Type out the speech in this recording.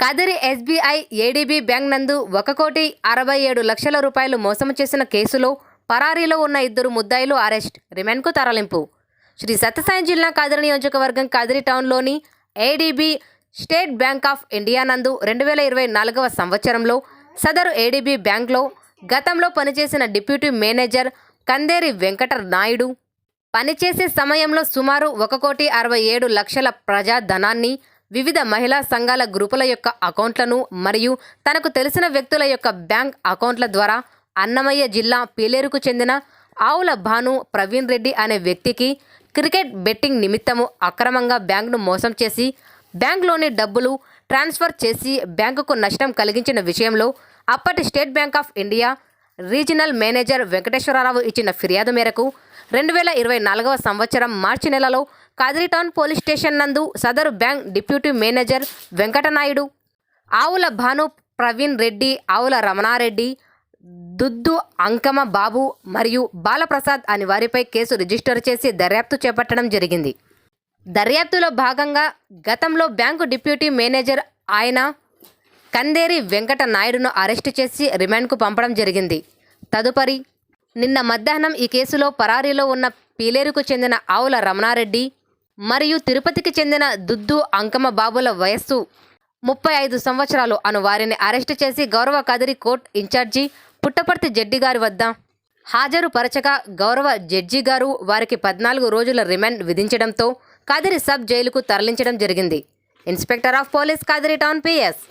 Kadiri SBI ADB bank నందు ఒక కోటి అరవై ఏడు లక్షల రూపాయలు మోసం చేసిన కేసులో పరారీలో ఉన్న ఇద్దరు ముద్దాయిలు అరెస్ట్. రిమాండ్కు తరలింపు. శ్రీ సత్యసాయి జిల్లా కదిరి నియోజకవర్గం Kadiri టౌన్లోని ADB state bank of India నందు రెండు వేల ఇరవై నాలుగవ సంవత్సరంలో సదరు ఏడీబీ బ్యాంక్లో గతంలో పనిచేసిన డిప్యూటీ మేనేజర్ కందేరి వెంకట నాయుడు పనిచేసే సమయంలో సుమారు ఒక కోటి అరవై ఏడు లక్షల ప్రజా ధనాన్ని వివిధ మహిళా సంఘాల గ్రూపుల యొక్క అకౌంట్లను మరియు తనకు తెలిసిన వ్యక్తుల యొక్క బ్యాంక్ అకౌంట్ల ద్వారా అన్నమయ్య జిల్లా పీలేరుకు చెందిన ఆవుల భాను ప్రవీణ్ రెడ్డి అనే వ్యక్తికి క్రికెట్ బెట్టింగ్ నిమిత్తము అక్రమంగా బ్యాంకును మోసం చేసి బ్యాంకులోని డబ్బులు ట్రాన్స్ఫర్ చేసి బ్యాంకుకు నష్టం కలిగించిన విషయంలో అప్పటి state bank of India regional manager Venkateswararao ఇచ్చిన ఫిర్యాదు మేరకు రెండు వేల ఇరవై నాలుగవ సంవత్సరం మార్చి నెలలో కాదిరిటౌన్ పోలీస్ స్టేషన్ నందు సదరు బ్యాంక్ డిప్యూటీ మేనేజర్ వెంకటనాయుడు ఆవుల భాను ప్రవీణ్ రెడ్డి ఆవుల రమణారెడ్డి దుద్దు అంకమ బాబు మరియు బాలప్రసాద్ అని వారిపై కేసు రిజిస్టర్ చేసి దర్యాప్తు చేపట్టడం జరిగింది. దర్యాప్తులో భాగంగా గతంలో బ్యాంకు డిప్యూటీ మేనేజర్ ఆయన కందేరి వెంకట నాయుడును అరెస్టు చేసి రిమాండ్కు పంపడం జరిగింది. తదుపరి నిన్న మధ్యాహ్నం ఈ కేసులో పరారీలో ఉన్న పీలేరుకు చెందిన ఆవుల రమణారెడ్డి మరియు తిరుపతికి చెందిన దుద్దు అంకమ్మ బాబుల వయస్సు ముప్పై ఐదు సంవత్సరాలు అను వారిని అరెస్టు చేసి గౌరవ Kadiri court incharge Puttaparthi judge గారి వద్ద హాజరుపరచగా గౌరవ జడ్జి గారు వారికి పద్నాలుగు రోజుల రిమాండ్ విధించడంతో కదిరి సబ్ జైలుకు తరలించడం జరిగింది. Inspector of police Kadiri town PS.